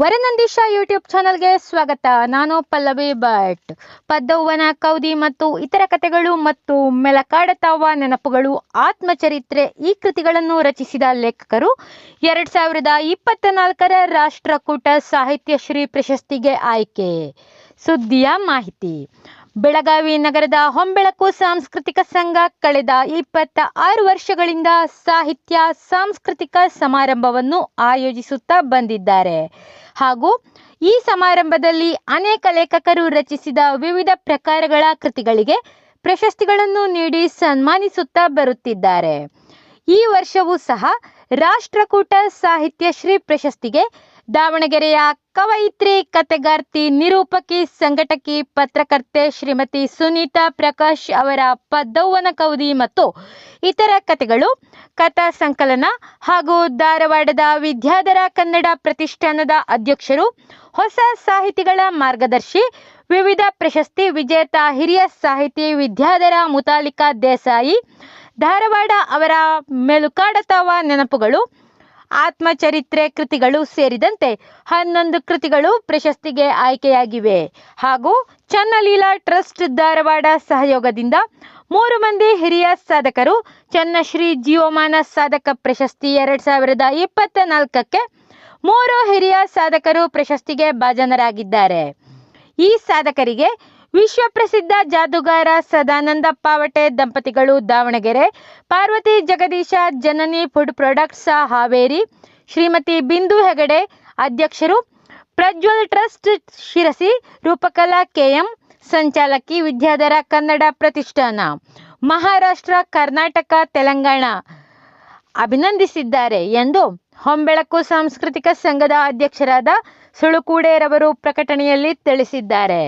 ವರನಂದೀಶ YouTube ಚಾನಲ್ಗೆ ಸ್ವಾಗತ. ನಾನು ಪಲ್ಲವಿ ಭಟ್. ಪದ್ದವ್ವನ ಕೌದಿ ಮತ್ತು ಇತರ ಕಥೆಗಳು ಮತ್ತು ಮೆಲಕಾಡತಾವ ನೆನಪುಗಳು, ಆತ್ಮಚರಿತ್ರೆ ಈ ಕೃತಿಗಳನ್ನು ರಚಿಸಿದ ಲೇಖಕರು ಎರಡ್ ಸಾವಿರದ ಇಪ್ಪತ್ತ ನಾಲ್ಕರ ರಾಷ್ಟ್ರಕೂಟ ಸಾಹಿತ್ಯ ಶ್ರೀ ಪ್ರಶಸ್ತಿಗೆ ಆಯ್ಕೆ. ಸುದ್ದಿಯ ಮಾಹಿತಿ. ಬೆಳಗಾವಿ ನಗರದ ಹೊಂಬೆಳಕು ಸಾಂಸ್ಕೃತಿಕ ಸಂಘ ಕಳೆದ ಇಪ್ಪತ್ತ ಆರು ವರ್ಷಗಳಿಂದ ಸಾಹಿತ್ಯ ಸಾಂಸ್ಕೃತಿಕ ಸಮಾರಂಭವನ್ನು ಆಯೋಜಿಸುತ್ತಾ ಬಂದಿದ್ದಾರೆ. ಹಾಗೂ ಈ ಸಮಾರಂಭದಲ್ಲಿ ಅನೇಕ ಲೇಖಕರು ರಚಿಸಿದ ವಿವಿಧ ಪ್ರಕಾರಗಳ ಕೃತಿಗಳಿಗೆ ಪ್ರಶಸ್ತಿಗಳನ್ನು ನೀಡಿ ಸನ್ಮಾನಿಸುತ್ತಾ ಬರುತ್ತಿದ್ದಾರೆ. ಈ ವರ್ಷವೂ ಸಹ ರಾಷ್ಟ್ರಕೂಟ ಸಾಹಿತ್ಯ ಶ್ರೀ ಪ್ರಶಸ್ತಿಗೆ ದಾವಣಗೆರೆಯ ಕವಯಿತ್ರಿ ಕತೆಗಾರ್ತಿ ನಿರೂಪಕಿ, ಸಂಘಟಕಿ, ಪತ್ರಕರ್ತೆ ಶ್ರೀಮತಿ ಸುನೀತಾ ಪ್ರಕಾಶ್ ಅವರ ಪದ್ದವ್ವನ ಕೌದಿ ಮತ್ತು ಇತರ ಕತೆಗಳು ಕಥಾ ಸಂಕಲನ ಹಾಗೂ ಧಾರವಾಡದ ವಿದ್ಯಾಧರ ಕನ್ನಡ ಪ್ರತಿಷ್ಠಾನದ ಅಧ್ಯಕ್ಷರು, ಹೊಸ ಸಾಹಿತಿಗಳ ಮಾರ್ಗದರ್ಶಿ, ವಿವಿಧ ಪ್ರಶಸ್ತಿ ವಿಜೇತ ಹಿರಿಯ ಸಾಹಿತಿ ವಿದ್ಯಾಧರ ಮುತಾಲಿಕಾ ದೇಸಾಯಿ, ಧಾರವಾಡ ಅವರ ಮೆಲುಕಾಡತಾವ ನೆನಪುಗಳು ಆತ್ಮಚರಿತ್ರೆ ಕೃತಿಗಳು ಸೇರಿದಂತೆ ಹನ್ನೊಂದು ಕೃತಿಗಳು ಪ್ರಶಸ್ತಿಗೆ ಆಯ್ಕೆಯಾಗಿವೆ. ಹಾಗೂ ಚನ್ನಲೀಲಾ ಟ್ರಸ್ಟ್ ಧಾರವಾಡ ಸಹಯೋಗದಿಂದ ಮೂರು ಮಂದಿ ಹಿರಿಯ ಸಾಧಕರು, ಚನ್ನಶ್ರೀ ಜೀವಮಾನ ಸಾಧಕ ಪ್ರಶಸ್ತಿ ಎರಡು ಸಾವಿರದ ಇಪ್ಪತ್ತ ನಾಲ್ಕಕ್ಕೆ ಮೂರು ಹಿರಿಯ ಸಾಧಕರು ಪ್ರಶಸ್ತಿಗೆ ಭಾಜನರಾಗಿದ್ದಾರೆ. ಈ ಸಾಧಕರಿಗೆ ವಿಶ್ವಪ್ರಸಿದ್ಧ ಜಾದೂಗಾರ ಸದಾನಂದ ಪಾವಟೆ ದಂಪತಿಗಳು ದಾವಣಗೆರೆ, ಪಾರ್ವತಿ ಜಗದೀಶ ಜನನಿ ಫುಡ್ ಪ್ರಾಡಕ್ಟ್ಸ್ ಹಾವೇರಿ, ಶ್ರೀಮತಿ ಬಿಂದು ಹೆಗಡೆ ಅಧ್ಯಕ್ಷರು, ಪ್ರಜ್ವಲ್ ಟ್ರಸ್ಟ್ ಶಿರಸಿ, ರೂಪಕಲಾ ಕೆಎಂ, ಸಂಚಾಲಕಿ ವಿದ್ಯಾಧರ ಕನ್ನಡ ಪ್ರತಿಷ್ಠಾನ, ಮಹಾರಾಷ್ಟ್ರ, ಕರ್ನಾಟಕ, ತೆಲಂಗಾಣ ಅಭಿನಂದಿಸಿದ್ದಾರೆ ಎಂದು ಹೊಂಬೆಳಕು ಸಾಂಸ್ಕೃತಿಕ ಸಂಘದ ಅಧ್ಯಕ್ಷರಾದ ಸುಳುಕೂಡೇರವರು ಪ್ರಕಟಣೆಯಲ್ಲಿ ತಿಳಿಸಿದ್ದಾರೆ.